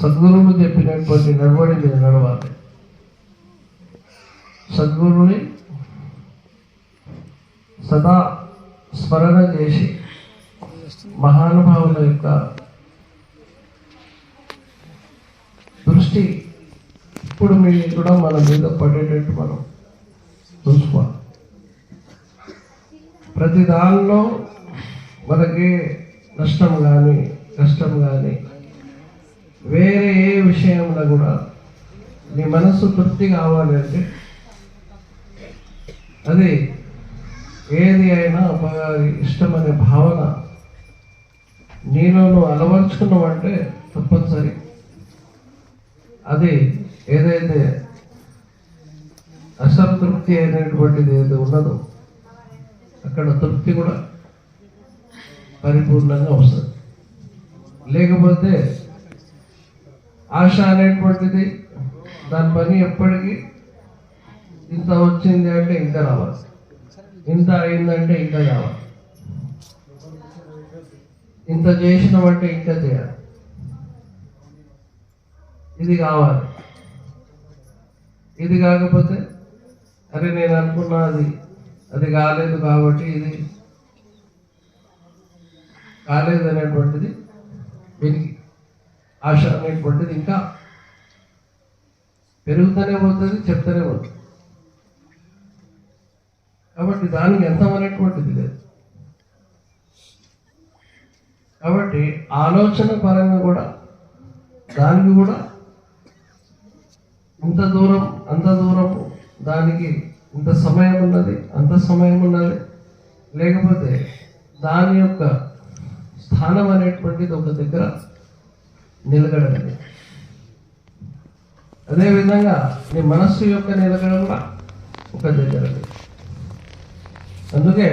సద్గురువులు చెప్పినటువంటి నడవడి మీరు నడవాలి. సద్గురుని సదా స్మరణ చేసి మహానుభావుల యొక్క దృష్టి ఇప్పుడు మీ కూడా మన మీద పడేటట్టు మనం చూసుకోవాలి. ప్రతి దానిలో మనకి నష్టం కానీ కష్టం కానీ వేరే ఏ విషయంలో కూడా నీ మనసు తృప్తి కావాలి అంటే అది ఏది అయినా అమ్మగారి ఇష్టమనే భావన నీలో నువ్వు అలవర్చుకున్నావంటే తప్పనిసరి. అది ఏదైతే అసంతృప్తి అయినటువంటిది ఏది ఉన్నదో అక్కడ తృప్తి కూడా పరిపూర్ణంగా వస్తుంది. లేకపోతే ఆశ అనేటువంటిది దాని పని ఎప్పటికీ ఇంత వచ్చింది అంటే ఇంకా రావాలి. ఇంత అయిందంటే ఇంకా కావాలి ఇంత చేసినామంటే ఇంకా చేయాలి. ఇది కావాలి. ఇది కాకపోతే అరే నేను అనుకున్నా అది అది కాలేదు కాబట్టి ఇది కాలేదు అనేటువంటిది దీనికి ఆశ అనేటువంటిది ఇంకా పెరుగుతూనే పోతుంది చెప్తూనే పోతుంది కాబట్టి దానికి ఎంత అనేటువంటిది లేదు. కాబట్టి ఆలోచన పరంగా కూడా దానికి కూడా ఇంత దూరం అంత దూరం దానికి ఇంత సమయం ఉన్నది అంత సమయం ఉన్నది. లేకపోతే దాని యొక్క స్థానం అనేటువంటిది ఒక దగ్గర నిలగడది అదేవిధంగా నీ మనస్సు యొక్క నిలకడ కూడా ఒక దగ్గర అందుకే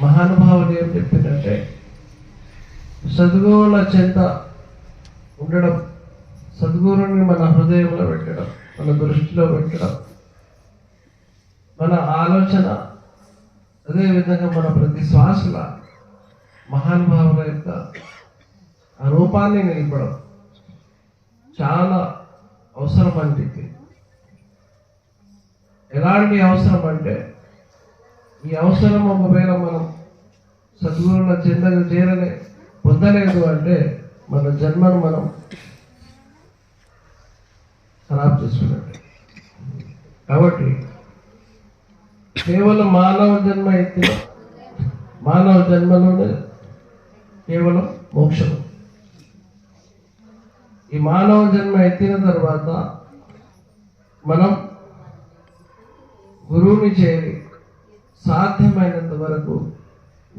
మహానుభావుడు ఏం చెప్పిందంటే సద్గురువుల చెంత ఉండడం సద్గురుని మన హృదయంలో పెట్టడం మన దృష్టిలో పెట్టడం మన ఆలోచన అదేవిధంగా మన ప్రతి శ్వాసల మహానుభావుల యొక్క ఆ రూపాన్ని నిలపడం చాలా అవసరం అంటే ఎలాంటి అవసరం అంటే ఈ అవసరం ఒకవేళ మనం సద్గురుల చెందకు చేరలే పొందలేదు అంటే మన జన్మను మనం ఖరాబ్ చేసుకున్నట్టు. కాబట్టి కేవలం మానవ జన్మ ఎత్తిన మానవ జన్మలోనే కేవలం మోక్షం. ఈ మానవ జన్మ ఎత్తిన తర్వాత మనం గురువుని చేరి సాధ్యమైనంత వరకు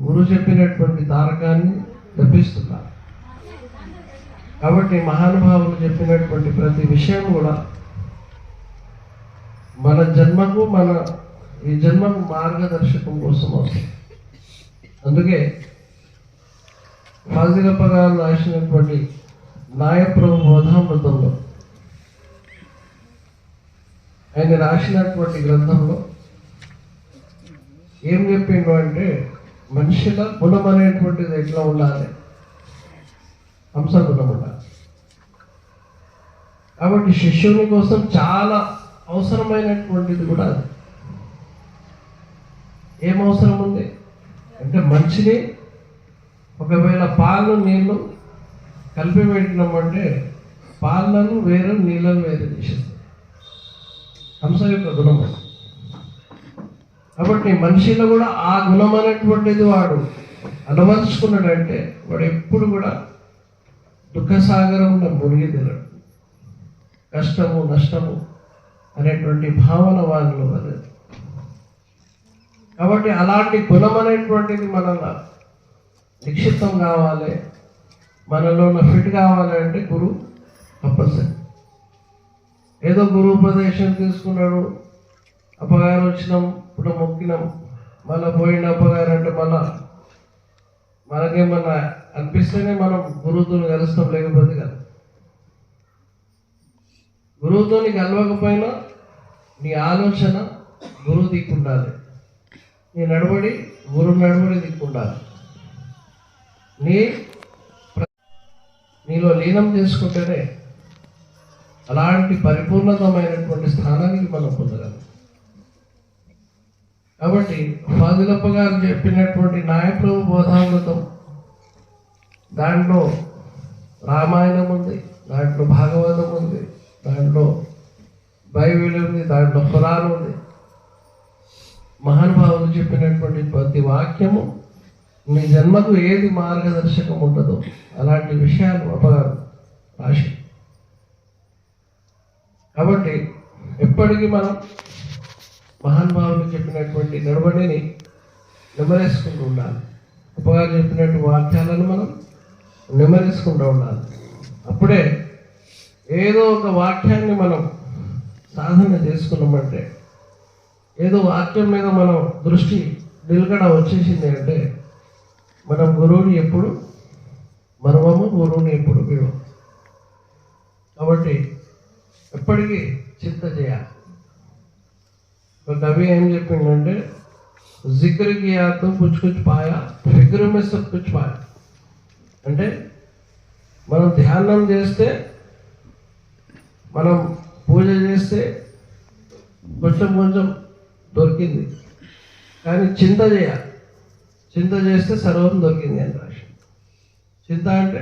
గురువు చెప్పినటువంటి తారకాన్ని జపిస్తున్నారు. కాబట్టి మహానుభావులు చెప్పినటువంటి ప్రతి విషయం కూడా మన జన్మకు మన ఈ జన్మకు మార్గదర్శకం కోసం వస్తుంది. అందుకే ఫాజిలప్ప గారు రాసినటువంటి నాయప్రభు బోధామృతంలో ఆయన రాసినటువంటి గ్రంథంలో ఏం చెప్పిండు అంటే మనిషిలో గుణం అనేటువంటిది ఎట్లా ఉండాలి? హంస గుణం ఉండాలి. కాబట్టి శిష్యుని కోసం చాలా అవసరమైనటువంటిది కూడా అది. ఏం అవసరం ఉంది? అంటే మంచిది ఒకవేళ పాలు నీళ్ళు కలిపి పెట్టినామంటే పాలను వేరు నీళ్ళను వేరు చేసేస్తుంది హంస యొక్క గుణం కాబట్టి మనిషిలో కూడా ఆ గుణం అనేటువంటిది వాడు అలవరుచుకున్నాడంటే వాడు ఎప్పుడు కూడా దుఃఖసాగరంలో మునిగి తినడు కష్టము నష్టము అనేటువంటి భావన వాళ్ళలో అనేది కాబట్టి అలాంటి గుణం అనేటువంటిది మనల్ని నిక్షిప్తం కావాలి. మనలో ఉన్న ఫిట్ కావాలంటే గురువు తప్పనిసరి. ఏదో గురు ఉపదేశం తీసుకున్నాడు అపగారం వచ్చినాం ఇప్పుడు మొక్కినాం మళ్ళీ పోయిన అపగారం అంటే మళ్ళా మనకేమన్నా అనిపిస్తేనే మనం గురువుతో కలుస్తాం లేకపోతే కదా. గురువుతో కలవకపోయినా నీ ఆలోచన గురువు దిక్కుండాలి. నీ నడబడి గురువు నడబడి దిక్కుండాలి. నీ నీలో లీనం చేసుకుంటేనే అలాంటి పరిపూర్ణతమైనటువంటి స్థానానికి మనం పొందగలం. కాబట్టి ఫాజిలప్ప గారు చెప్పినటువంటి నాయప్రభు బోధామృతం దాంట్లో రామాయణం ఉంది దాంట్లో భాగవతం ఉంది దాంట్లో బైబిల్ ఉంది దాంట్లో ఖురాన్ ఉంది. మహానుభావులు చెప్పినటువంటి ప్రతి వాక్యము మీ జన్మకు ఏది మార్గదర్శకం ఉండదో అలాంటి విషయాలు అపగాదు రాసి కాబట్టి ఎప్పటికీ మనం మహానుభావులు చెప్పినటువంటి నడవడిని నెమరేసుకుంటూ ఉండాలి. అప్పగారు చెప్పినట్టు వాక్యాలను మనం నెమరేసుకుంటూ ఉండాలి. అప్పుడే ఏదో ఒక వాక్యాన్ని మనం సాధన చేసుకున్నామంటే ఏదో వాక్యం మీద మనం దృష్టి నిలకడ వచ్చేసింది అంటే మనం గురువుని ఎప్పుడు? మరవము గురువుని ఎప్పుడు? విడవము కాబట్టి ఎప్పటికీ చింత చేయాలి. ఒక కవి ఏం చెప్పిందంటే జిక్ర్ కియా తో కుచ్ కుచ్ పాయా మే సబ్ కుచ్ పాయా అంటే మనం ధ్యానం చేస్తే మనం పూజ చేస్తే కొంచెం కొంచెం దొరికింది. కానీ చింత చేయాలి. చింత చేస్తే సర్వం దొరికింది అని రాసి చింత అంటే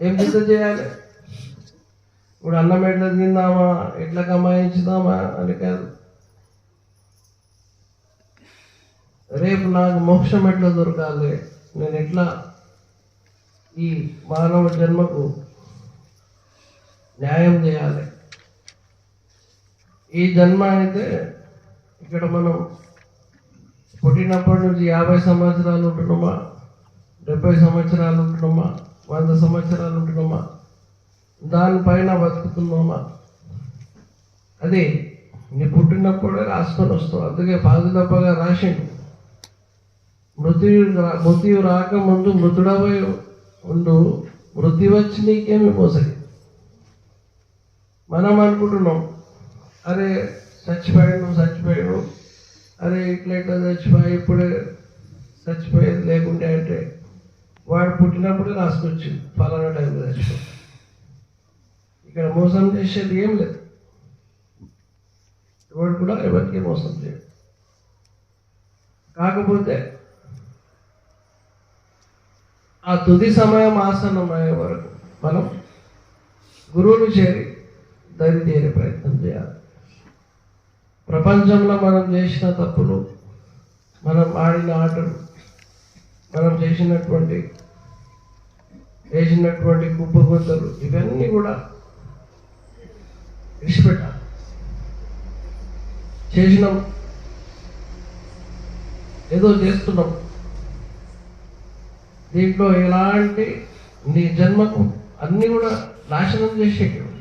ఏం చింత చేయాలి? ఇప్పుడు అన్నం ఎట్లా తిందామా? ఎట్లా కమాయించుదామా అని కాదు. రేపు నాకు మోక్షం ఎట్లా దొరకాలి? నేను ఎట్లా ఈ మానవ జన్మకు న్యాయం చేయాలి? ఈ జన్మ అయితే ఇక్కడ మనం పుట్టినప్పటి నుంచి యాభై సంవత్సరాలు ఉంటున్నామా? డెబ్బై సంవత్సరాలు ఉంటున్నామా? వంద సంవత్సరాలు ఉంటున్నామా? దానిపైన బతుకుతున్నామా? అది నీ పుట్టినప్పుడే రాసుకొని వస్తావు. అందుకే పాదులప్పగా రాసిండు. మృత్యు రా- మృత్యు రాకముందు మృతుడవై ఉండు. మృతి వచ్చి నీకేమి మోసగి మనం అనుకుంటున్నాం అరే చచ్చిపోయాడు చచ్చిపోయాడు అరే ఇట్లా ఇట్లా చచ్చిపోయి ఇప్పుడే చచ్చిపోయేది లేకుండే అంటే వాడు పుట్టినప్పుడే రాసుకొచ్చింది ఫలానా టైంలో చచ్చిపోయి ఇక్కడ మోసం చేసేది ఏం లేదు. ఎవరు కూడా ఎవరికి మోసం చేయడు. కాకపోతే ఆ తుది సమయం ఆసన్నమయ్యే వరకు మనం గురువుని చేరి దరి చేరే ప్రయత్నం చేయాలి. ప్రపంచంలో మనం చేసిన తప్పులు మనం ఆడిన ఆటలు మనం చేసినటువంటి వేసినటువంటి కుప్పగుంతలు ఇవన్నీ కూడా విడిచిపెట్టాలి. చేసినాం. ఏదో చేస్తున్నాం. దీంట్లో ఎలాంటి నీ జన్మకు అన్నీ కూడా నాశనం చేసేటివి.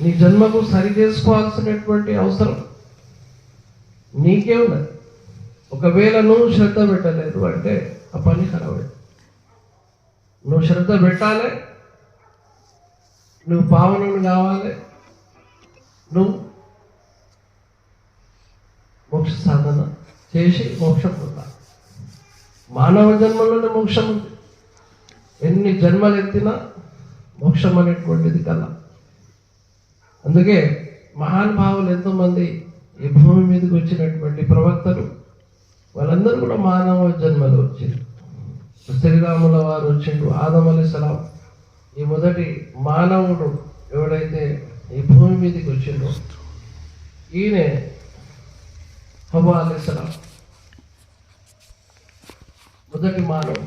నీ జన్మకు సరి చేసుకోవాల్సినటువంటి అవసరం నీకే ఉన్నది. ఒకవేళ నువ్వు శ్రద్ధ పెట్టలేదు అంటే ఆ పని ఖరాబ్ నువ్వు శ్రద్ధ పెట్టాలి నువ్వు పావనుని కావాలి నువ్వు మోక్ష సాధన చేసి మోక్షం పొందాలి. మానవ జన్మలోనే మోక్షం ఉంది. ఎన్ని జన్మలు ఎత్తినా మోక్షం అనేటువంటిది కల అందుకే మహానుభావులు ఎంతోమంది ఈ భూమి మీదకి వచ్చినటువంటి ప్రవక్తలు వాళ్ళందరూ కూడా మానవ జన్మలు వచ్చింది శ్రీరాముల వారు వచ్చిండు ఆదం అలీసలాం ఈ మొదటి మానవుడు ఎవడైతే ఈ భూమి మీదకి వచ్చిండో ఈయన హబా అలీసలాం మొదటి మానవుడు.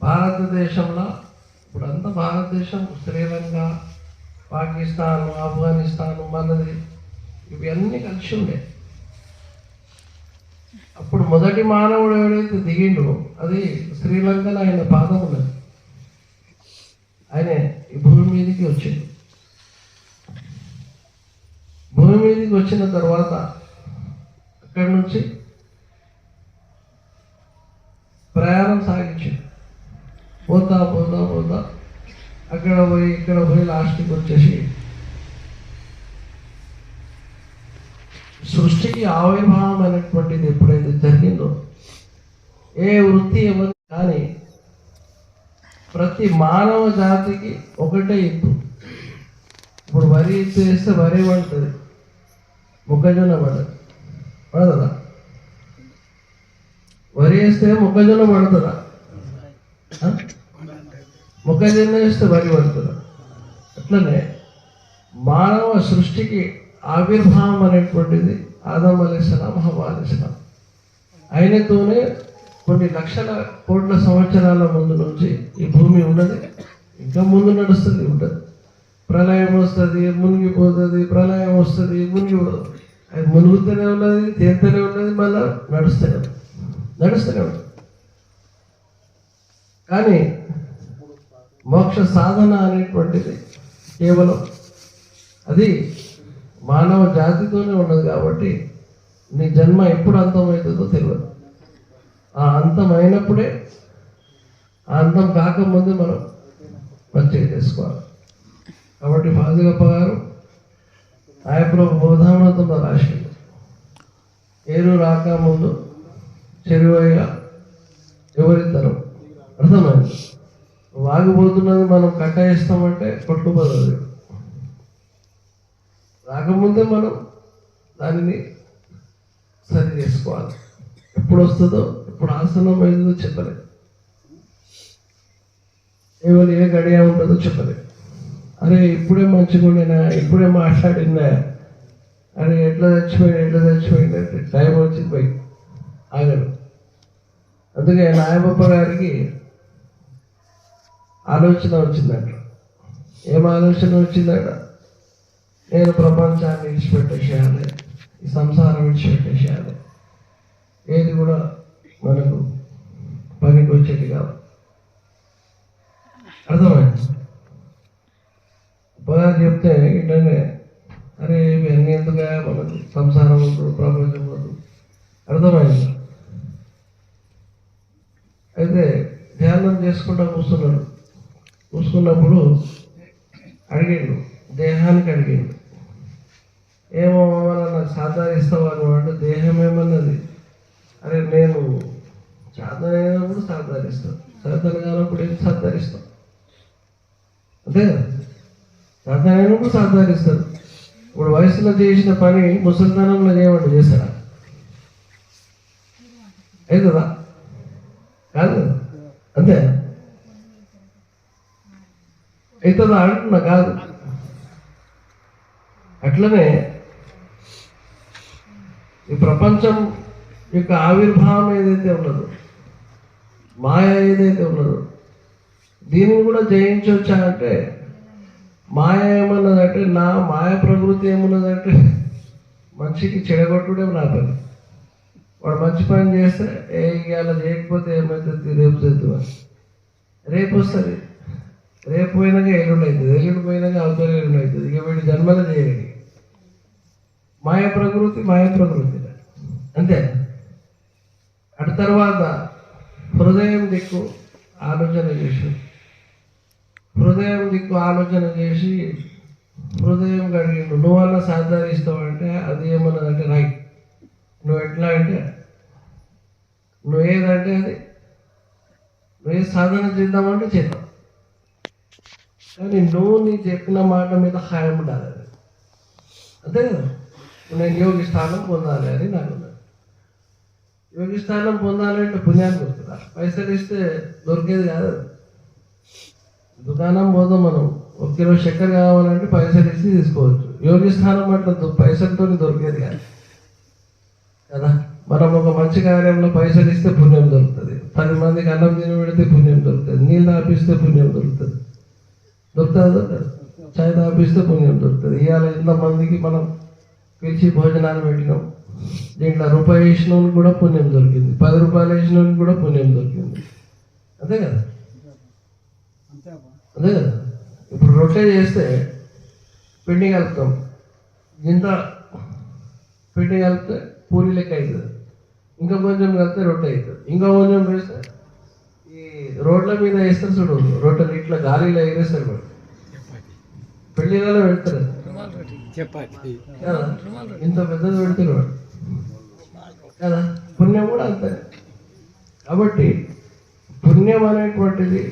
భారతదేశంలో ఇప్పుడంతా భారతదేశం శ్రీలంక పాకిస్తాన్ ఆఫ్ఘనిస్తాన్ మనది ఇవి అన్నీ కలిసి ఉండే. అప్పుడు మొదటి మానవుడు ఎవడైతే దిగిండో అది శ్రీలంకలో ఆయన పాదం ఉన్నది. ఆయన ఈ భూమి మీదకి వచ్చిండు. భూమి మీదకి వచ్చిన తర్వాత అక్కడి నుంచి ప్రయాణం సాగించాడు. పోతా పోతా పోతా. అక్కడ పోయి ఇక్కడ పోయి లాస్ట్కి వచ్చేసి సృష్టికి ఆవిర్భావం అనేటువంటిది ఎప్పుడైతే జరిగిందో ఏ వృత్తి ఎవరు కానీ ప్రతి మానవ జాతికి ఒకటే ఇప్పు ఇప్పుడు వరి ఇత్తు వేస్తే వరి పడుతుంది మొక్కజొన్న పడదు పడదా వరి వేస్తే మొక్కజొన్న పడుతుందా? మొక్కజొన్న వేస్తే వరి పడుతుందా అట్లనే మానవ సృష్టికి ఆవిర్భావం అనేటువంటిది ఆదం అలీస్లాం హవా అలీస్లాం ఆయనతోనే కొన్ని లక్షల కోట్ల సంవత్సరాల ముందు నుంచి ఈ భూమి ఉన్నది. ఇంకా ముందు నడుస్తుంది ఉంటుంది. ప్రళయం వస్తుంది మునిగిపోతుంది ప్రళయం వస్తుంది మునిగిపోతుంది అది మునుగుతూనే ఉన్నది తేలుతూనే ఉన్నది మళ్ళా నడుస్తూనే ఉన్నది. నడుస్తూనే ఉన్నది. కానీ మోక్ష సాధన అనేటువంటిది కేవలం. అది మానవ జాతితోనే ఉన్నది కాబట్టి నీ జన్మ ఎప్పుడు అంతమవుతుందో తెలియదు. ఆ అంతం అయినప్పుడే ఆ అంతం కాకముందే మనం మంచిగా చేసుకోవాలి. కాబట్టి ఫాజుగప్ప గారు ఆయప్రభు బోధామృతంలో రాసింది. ఏరు రాకముందు చెరువయ్య ఎవరిద్దరు? అర్థమైంది. ఆగిపోతున్నది మనం కట్టాయిస్తామంటే కొట్టుకుపోతుంది రాకముందే మనం దానిని సరి చేసుకోవాలి. ఎప్పుడు వస్తుందో ఎప్పుడు ఆసనం అయిందో చెప్పలేదు ఎవరు ఏ గడియ ఉంటుందో చెప్పలేదు అరే ఇప్పుడే మంచిగా ఉండినా ఇప్పుడే మాట్లాడినా అరే ఎట్లా చచ్చిపోయింది ఎట్లా చచ్చిపోయింది అంటే టైం వచ్చింది పోయి. ఆగడు అందుకే నాయబప్ప గారికి ఆలోచన వచ్చిందట. ఏం ఆలోచన వచ్చిందట? నేను ప్రపంచాన్ని విడిచిపెట్టేసేయాలి. ఈ సంసారం విడిచిపెట్టేసేయాలి. ఏది కూడా మనకు పనికి వచ్చేది కాదు. అర్థమైంది? బాగా చెప్తే ఏంటంటే అరే ఇవన్నీ ఎందుకు మనకు సంసారం వద్దు ప్రపంచం వద్దు అర్థమైంది? అయితే ధ్యానం చేసుకుంటా కూర్చున్నాడు. పూసుకున్నప్పుడు అడిగిండు దేహానికి అడిగిండు. ఏమో నాకు సాధారిస్తావు అని దేహం ఏమన్నది? అరే నేను సాధన అయినప్పుడు సాధారిస్తాను సాధన కానప్పుడు ఏం సాధారిస్తాం అంతే కదా? సాధన అయినప్పుడు ఇప్పుడు వయసులో చేసిన పని ముసలితనంలో చేయమంటే చేస్తారా అవుతుందా కాదు? అంతే. అవుతుందా అంటున్నా కాదు. అట్లనే ఈ ప్రపంచం యొక్క ఆవిర్భావం ఏదైతే ఉన్నదో మాయ ఏదైతే ఉన్నదో దీన్ని కూడా జయించవచ్చా అంటే మాయ ఏమన్నదంటే నా మాయ ప్రకృతి ఏమన్నదంటే మనిషికి చెడగొట్టుడే నా పని. వాడు మంచి పని చేస్తే ఏ ఇవాళ చేయకపోతే ఏమవుతుంది రేపు చేద్దామని రేపు వస్తుంది. రేపు పోయినాక ఎల్లుండి అవుతుంది ఎల్లుండి పోయినాక అవతల ఎల్లుండి అవుతుంది ఇక వీడు జన్మల చేయలేడు మాయ ప్రకృతి మాయ ప్రకృతి. అంతే. అటు తర్వాత హృదయం దిక్కు ఆలోచన చేసి హృదయం దిక్కు ఆలోచన చేసి హృదయం కడిగిండు. నువ్వన్నా సాధారిస్తావు అంటే అది ఏమన్నదంటే రైట్ నువ్వు ఎట్లా అంటే నువ్వు ఏదంటే అది నువ్వు ఏ సాధన చేద్దామంటే చేద్దాం. కానీ నువ్వు నీ చెప్పిన మాట మీద హాయం ఉండాలి అది. అంతే కదా? నేను యోగి స్థానం పొందాలి అని నాకు యోగి స్థానం పొందాలంటే పుణ్యానికి వస్తుందా? పైసలు ఇస్తే దొరికేది కాదు దుకాణం పోదాం మనం. ఒక కిలో చక్కెర కావాలంటే పైసలు ఇచ్చి తీసుకోవచ్చు. యోగి స్థానం అట్లా పైసలతో దొరికేది కాదు. కదా? మనం ఒక మంచి కార్యంలో పైసలు ఇస్తే పుణ్యం దొరుకుతుంది. పది మందికి అన్నం తిని పెడితే పుణ్యం దొరుకుతుంది. నీళ్ళు ఆపిస్తే పుణ్యం దొరుకుతుంది. దొరుకుతుంది? దొరకదు చాయ్ తాపిస్తే పుణ్యం దొరుకుతుంది. ఇవాళ ఇంతమందికి మనం పిలిచి భోజనాలు పెట్టినాం. దీంట్లో రూపాయి వేసిన కూడా పుణ్యం దొరికింది. పది రూపాయలు వేసిన కూడా పుణ్యం దొరికింది. అంతే కదా? అదే కదా? ఇప్పుడు రొట్టె చేస్తే పిండి కలుపుతాం. ఇంత పిండి కలిపితే పూరి లెక్క అవుతుంది. ఇంకా కొంచెం కలిపితే రొట్టె అవుతుంది. ఇంకా కొంచెం వేస్తే రోడ్ల మీద వేస్తారు చూడు. రొట్టెలు ఇట్లా గాలిలో ఎగరేస్తారు వాడు పెళ్ళిళ్ళలో పెడతారు. ఇంత పెద్దది పెడతారు వాడు కదా? పుణ్యం కూడా అంతే. కాబట్టి పుణ్యం అనేటువంటిది